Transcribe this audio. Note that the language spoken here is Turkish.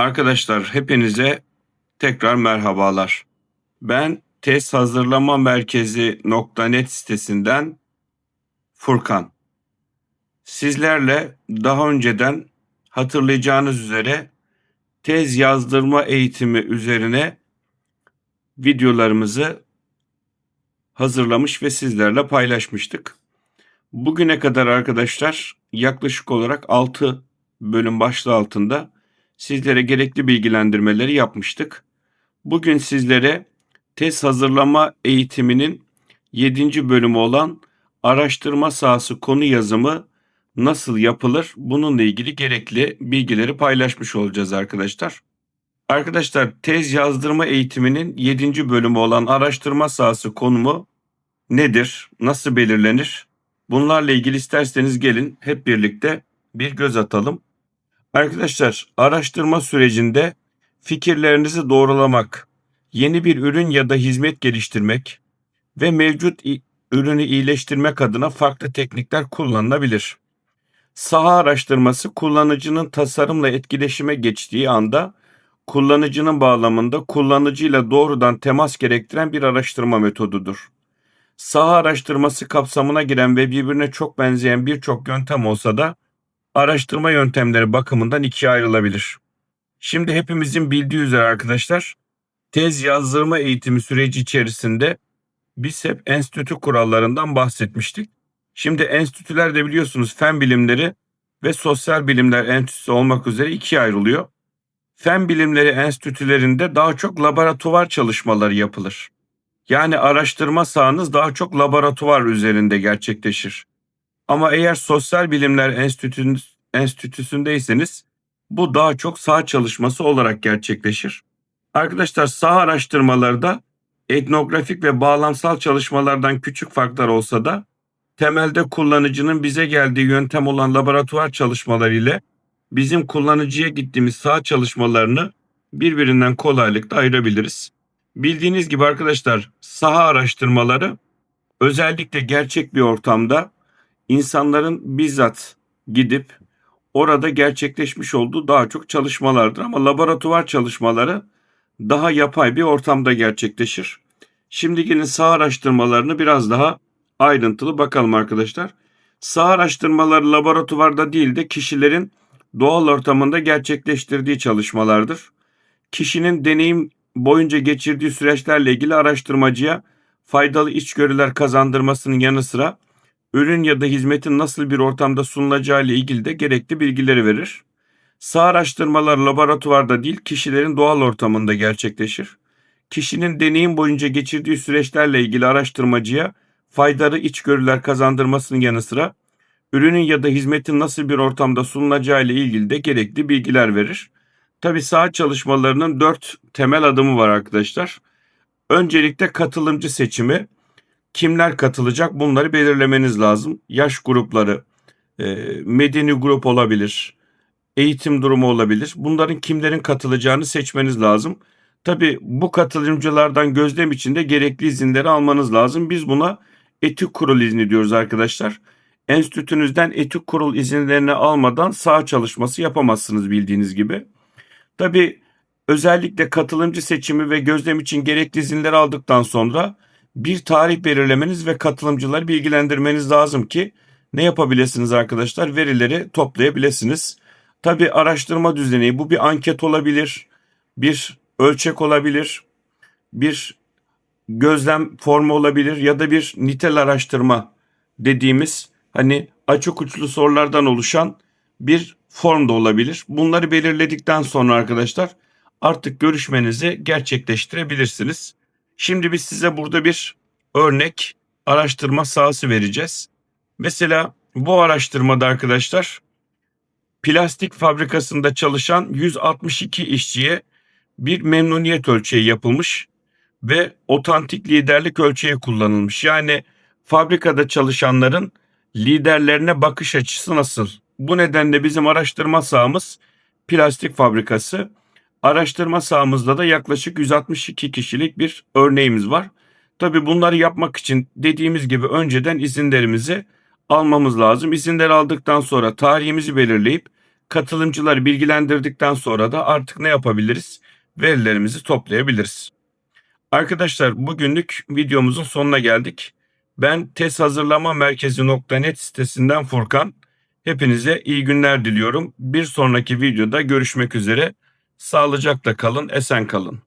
Arkadaşlar hepinize tekrar merhabalar. Ben Test Hazırlama Merkezi.net sitesinden Furkan. Sizlerle daha önceden hatırlayacağınız üzere tez yazdırma eğitimi üzerine videolarımızı hazırlamış ve sizlerle paylaşmıştık. Bugüne kadar arkadaşlar yaklaşık olarak 6 bölüm başlığı altında sizlere gerekli bilgilendirmeleri yapmıştık. Bugün sizlere test hazırlama eğitiminin 7. bölümü olan araştırma sahası konu yazımı nasıl yapılır bununla ilgili gerekli bilgileri paylaşmış olacağız arkadaşlar. Arkadaşlar tez yazdırma eğitiminin 7. bölümü olan araştırma sahası konumu nedir? Nasıl belirlenir? Bunlarla ilgili isterseniz gelin hep birlikte bir göz atalım. Arkadaşlar araştırma sürecinde fikirlerinizi doğrulamak, yeni bir ürün ya da hizmet geliştirmek ve mevcut ürünü iyileştirmek adına farklı teknikler kullanılabilir. Saha araştırması kullanıcının tasarımla etkileşime geçtiği anda kullanıcının bağlamında kullanıcıyla doğrudan temas gerektiren bir araştırma metodudur. Saha araştırması kapsamına giren ve birbirine çok benzeyen birçok yöntem olsa da araştırma yöntemleri bakımından ikiye ayrılabilir. Şimdi hepimizin bildiği üzere arkadaşlar tez yazdırma eğitimi süreci içerisinde biz hep enstitü kurallarından bahsetmiştik. Şimdi enstitüler de biliyorsunuz fen bilimleri ve sosyal bilimler enstitüsü olmak üzere ikiye ayrılıyor. Fen bilimleri enstitülerinde daha çok laboratuvar çalışmaları yapılır. Yani araştırma sahanız daha çok laboratuvar üzerinde gerçekleşir. Ama eğer sosyal bilimler enstitü, enstitüsündeyseniz bu daha çok saha çalışması olarak gerçekleşir. Arkadaşlar saha araştırmaları da etnografik ve bağlamsal çalışmalardan küçük farklar olsa da temelde kullanıcının bize geldiği yöntem olan laboratuvar çalışmaları ile bizim kullanıcıya gittiğimiz saha çalışmalarını birbirinden kolaylıkla ayırabiliriz. Bildiğiniz gibi arkadaşlar saha araştırmaları özellikle gerçek bir ortamda insanların bizzat gidip orada gerçekleşmiş olduğu daha çok çalışmalardır. Ama laboratuvar çalışmaları daha yapay bir ortamda gerçekleşir. Şimdi gelin saha araştırmalarını biraz daha ayrıntılı bakalım arkadaşlar. Saha araştırmaları laboratuvarda değil de kişilerin doğal ortamında gerçekleştirdiği çalışmalardır. Kişinin deneyim boyunca geçirdiği süreçlerle ilgili araştırmacıya faydalı içgörüler kazandırmasının yanı sıra ürün ya da hizmetin nasıl bir ortamda sunulacağı ile ilgili de gerekli bilgileri verir. Sağ araştırmalar laboratuvarda değil, kişilerin doğal ortamında gerçekleşir. Kişinin deneyim boyunca geçirdiği süreçlerle ilgili araştırmacıya faydalı içgörüler kazandırmasının yanı sıra ürünün ya da hizmetin nasıl bir ortamda sunulacağı ile ilgili de gerekli bilgiler verir. Tabi saha çalışmalarının dört temel adımı var arkadaşlar. Öncelikle katılımcı seçimi. Kimler katılacak bunları belirlemeniz lazım. Yaş grupları, e, medeni grup olabilir, eğitim durumu olabilir. Bunların kimlerin katılacağını seçmeniz lazım. Tabi bu katılımcılardan gözlem için de gerekli izinleri almanız lazım. Biz buna etik kurul izni diyoruz arkadaşlar. Enstitünüzden etik kurul izinlerini almadan sağ çalışması yapamazsınız bildiğiniz gibi. Tabi özellikle katılımcı seçimi ve gözlem için gerekli izinleri aldıktan sonra bir tarih belirlemeniz ve katılımcıları bilgilendirmeniz lazım ki ne yapabilirsiniz arkadaşlar? Verileri toplayabilirsiniz. Tabi araştırma düzeni bu bir anket olabilir, bir ölçek olabilir, bir gözlem formu olabilir ya da bir nitel araştırma dediğimiz hani açık uçlu sorulardan oluşan bir form da olabilir. Bunları belirledikten sonra arkadaşlar artık görüşmenizi gerçekleştirebilirsiniz. Şimdi biz size burada bir örnek araştırma sahası vereceğiz. Mesela bu araştırmada arkadaşlar plastik fabrikasında çalışan 162 işçiye bir memnuniyet ölçeği yapılmış ve otantik liderlik ölçeği kullanılmış. Yani fabrikada çalışanların liderlerine bakış açısı nasıl? Bu nedenle bizim araştırma sahamız plastik fabrikası. Araştırma sahamızda da yaklaşık 162 kişilik bir örneğimiz var. Tabi bunları yapmak için dediğimiz gibi önceden izinlerimizi almamız lazım. İzinleri aldıktan sonra tarihimizi belirleyip Katılımcıları bilgilendirdikten sonra da artık ne yapabiliriz? Verilerimizi toplayabiliriz. Arkadaşlar bugünlük videomuzun sonuna geldik. Ben test hazırlama merkezi.net sitesinden Furkan. Hepinize iyi günler diliyorum. Bir sonraki videoda görüşmek üzere. Sağlıcakla kalın, esen kalın.